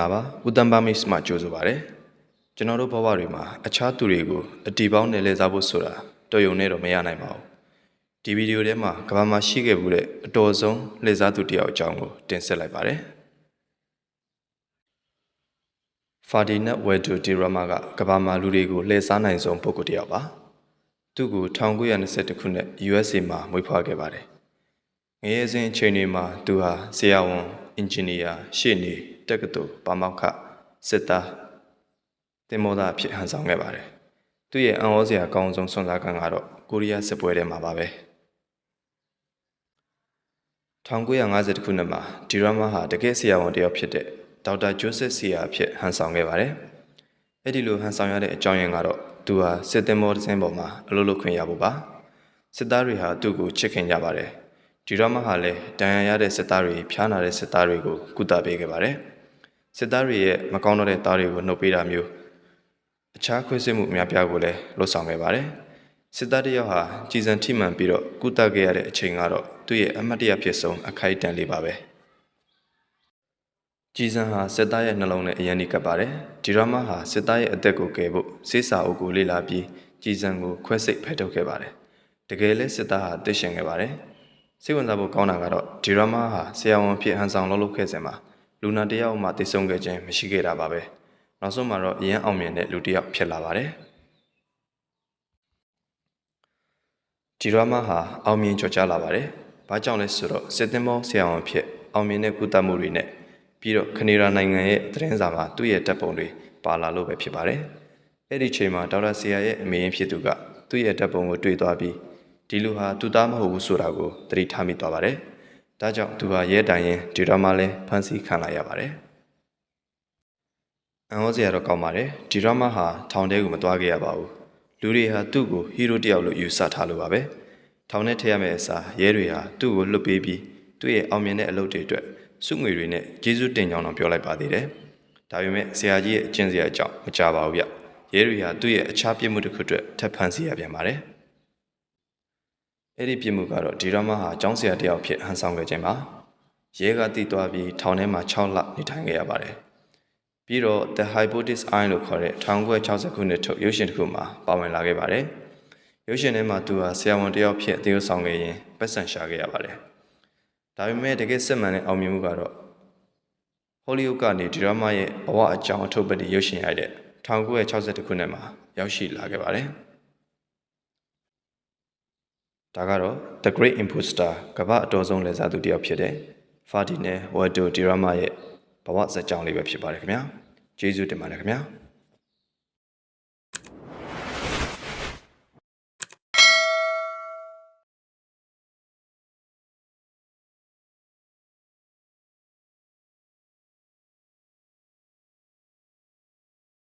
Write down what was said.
လာပါဦးတန်ပါမိတ်စမှကြိုဆိုပါရစေကျွန်တော်တို့ဘဝတွေမှာအခြားသူတွေကိုအတီပေါင်းနဲ့လဲစားဖို့ဆိုတာတော်ရုံနဲ့တော့မရနိုင်ပါဘူးဒီဗီဒီယိုထဲမှာကမ္ဘာမှာရှိခဲ့မှုတဲ့အတော်ဆုံးလဲစားသူတစ်ယောက်အကြောင်းကိုတင်ဆက်လိုက်ပါတယ်ဖာဒီနက်ဝဲဒိုဒီရမာကကမ္ဘာမှာလူတွေကိုလှည့်စားနိုင်ဆုံးပုဂ္ဂိုလ်တစ်ယောက်ပါသူ့ကို1921ခုနှစ် USA မှာမွေးဖွားခဲ့ပါတယ်ငယ်စဉ်အချိန်တွေမှာသူဟာဆရာဝန်အင်ဂျင်နီယာရှေ့နေ တက္ကသိုလ်ပါမောက္ခစစ်သားတင်မောသားအဖြစ်ဟန်ဆောင်ခဲ့ပါတယ်သူ့ရဲ့အံ့ဩစရာအကောင်းဆုံးဆွမ်းစားကံကတော့ကိုရီးယားစစ်ပွဲထဲမှာပါပဲ1950ခုနှစ်မှာဒီရမာဟာတကယ်ဆရာဝန်တစ်ယောက်ဖြစ်တဲ့ဒေါက်တာဂျိုးဆက်ဆီယာအဖြစ်ဟန်ဆောင်ခဲ့ပါတယ်။အဲ့ဒီလိုဟန်ဆောင်ရတဲ့အကြောင်းရင်းကတော့သူဟာစစ်တင်မောတစ်စင်းပေါ်မှာအလုပ်လုပ်ခွင့်ရဖို့ပါ။စစ်သားတွေဟာသူ့ကိုချစ်ခင်ကြပါတယ်။ဒီရမာဟာလည်းဒဏ်ရာရတဲ့စစ်သားတွေဖျားနာတဲ့စစ်သားတွေကိုကုသပေးခဲ့ပါတယ်။ စစ်သားတွေရဲ့မကောင်းတော့တဲ့သားတွေကိုနှုတ်ပေးတာမျိုးအခြားခွင့်စစ်မှုအများပြားကိုလည်းလှုပ်ဆောင်ခဲ့ပါတယ်။စစ်သားတစ်ယောက်ဟာကြည်စံထိမှန်ပြီးတော့ကုသခဲ့ရတဲ့အချိန်ကတော့သူ့ရဲ့အမတ်တရဖြစ်ဆုံးအခိုက်အတန့်လေးပါပဲ။ကြည်စံဟာစစ်သားရဲ့နှလုံးနဲ့အရင်နေကပ်ပါတယ်။ဒီရမဟာစစ်သားရဲ့အသက်ကိုကယ်ဖို့စေးစာအုပ်ကိုလေ့လာပြီးကြည်စံကိုခွဲစိတ်ဖယ်ထုတ်ခဲ့ပါတယ်။တကယ်လဲစစ်သားဟာသိရှင်ခဲ့ပါတယ်။စိတ်ဝင်စားဖို့ကောင်းတာကတော့ဒီရမဟာဆရာဝန်ဖြစ်ဟန်ဆောင်လုပ်လုပ်ခဲ့စဉ်မှာ လူနာတစ်ယောက်မှတည်ဆုံခဲ့ခြင်းမရှိခဲ့တာပါပဲ။နောက်ဆုံးမှာတော့အရင်အောင်မြင်တဲ့လူတစ်ယောက်ဖြစ်လာပါတယ်။ဒီရမဟာအောင်မြင်ကြော်ကြားလာပါတယ်။ဘာကြောင့်လဲဆိုတော့စစ်သင်္ဘောဆရာဝန်ဖြစ်အောင်မြင်တဲ့ကုသမှုတွေနဲ့ပြီးတော့ကနေဒါနိုင်ငံရဲ့သတင်းစာမှာသူ့ရဲ့တပ်ပုံတွေပါလာလို့ပဲဖြစ်ပါတယ်။အဲ့ဒီချိန်မှာဒေါက်တာဆီယာရဲ့အမေရင်ဖြစ်သူကသူ့ရဲ့တပ်ပုံကိုတွေ့သွားပြီးဒီလူဟာသူသားမဟုတ်ဘူးဆိုတာကိုသတိထားမိသွားပါတယ်။ ဒါကြောင့်သူဟာရဲတိုင်ရင်ဒီတော့မှလည်းဖမ်းဆီးခံလိုက်ရပါတယ်။အန်ဟောစရာတော့ကောင်းပါတယ်။ဒီတော့မှဟာထောင်ထဲကိုမသွားခဲ့ရပါဘူး။လူတွေဟာသူ့ကိုဟီးရိုးတစ်ယောက်လို့ယူဆထားလို့ပါပဲ။ထောင်ထဲထည့်ရမယ့်အစားရဲတွေဟာသူ့ကိုလွတ်ပေးပြီးသူ့ရဲ့အောင်မြင်တဲ့အလုပ်တွေအတွက်စုငွေတွေနဲ့ကျေးဇူးတင်ကြောင်းတော့ပြောလိုက်ပါသေးတယ်။ဒါပေမဲ့ဆရာကြီးရဲ့အကျင့်စရာအကြောင်းမကြပါဘူးဗျ။ရဲတွေဟာသူ့ရဲ့အခြားပြစ်မှုတစ်ခုအတွက်ထပ်ဖန်စီရပြန်ပါတယ်။ အဲ့ဒီပြစ်မှုကတော့ဒီရမဟာအကြောင်းဆရာတစ်ယောက်ဖြစ်ဟန်ဆောင်ခဲ့ခြင်းပါ။ရဲကတည်သွားပြီးထောင်ထဲမှာ6လနေထိုင်ခဲ့ရပါတယ်။ပြီးတော့ The Hypothesis Eye လို့ခေါ်တဲ့1960ခုနှစ်ထုတ်ရုပ်ရှင်တစ်ခုမှာပါဝင်လာခဲ့ပါတယ်။ရုပ်ရှင်ထဲမှာသူဟာဆရာဝန်တစ်ယောက်ဖြစ်အသေးဆောင်ခဲ့ရင်ပတ်စံရှာခဲ့ရပါတယ်။ဒါပေမဲ့တကယ်စစ်မှန်တဲ့အောင်မြင်မှုကတော့ဟောလိဝုဒ်ကနေဒီရာမာရဲ့ဘဝအကြောင်းအထုပ်ပတ်တွေရုပ်ရှင်ရိုက်တဲ့1962ခုနှစ်မှာရောက်ရှိလာခဲ့ပါတယ်။ ဒါကတော့ The Great Imposter ကမ္ဘာအတော်ဆုံးလဲစားသူတစ်ယောက်ဖြစ်တဲ့ Ferdinand Waldo Di Rama ရဲ့ဘဝဇာတ်ကြောင်းလေးပဲဖြစ်ပါတယ်ခင်ဗျာ။ကျေးဇူးတင်ပါတယ်ခင်ဗျာ။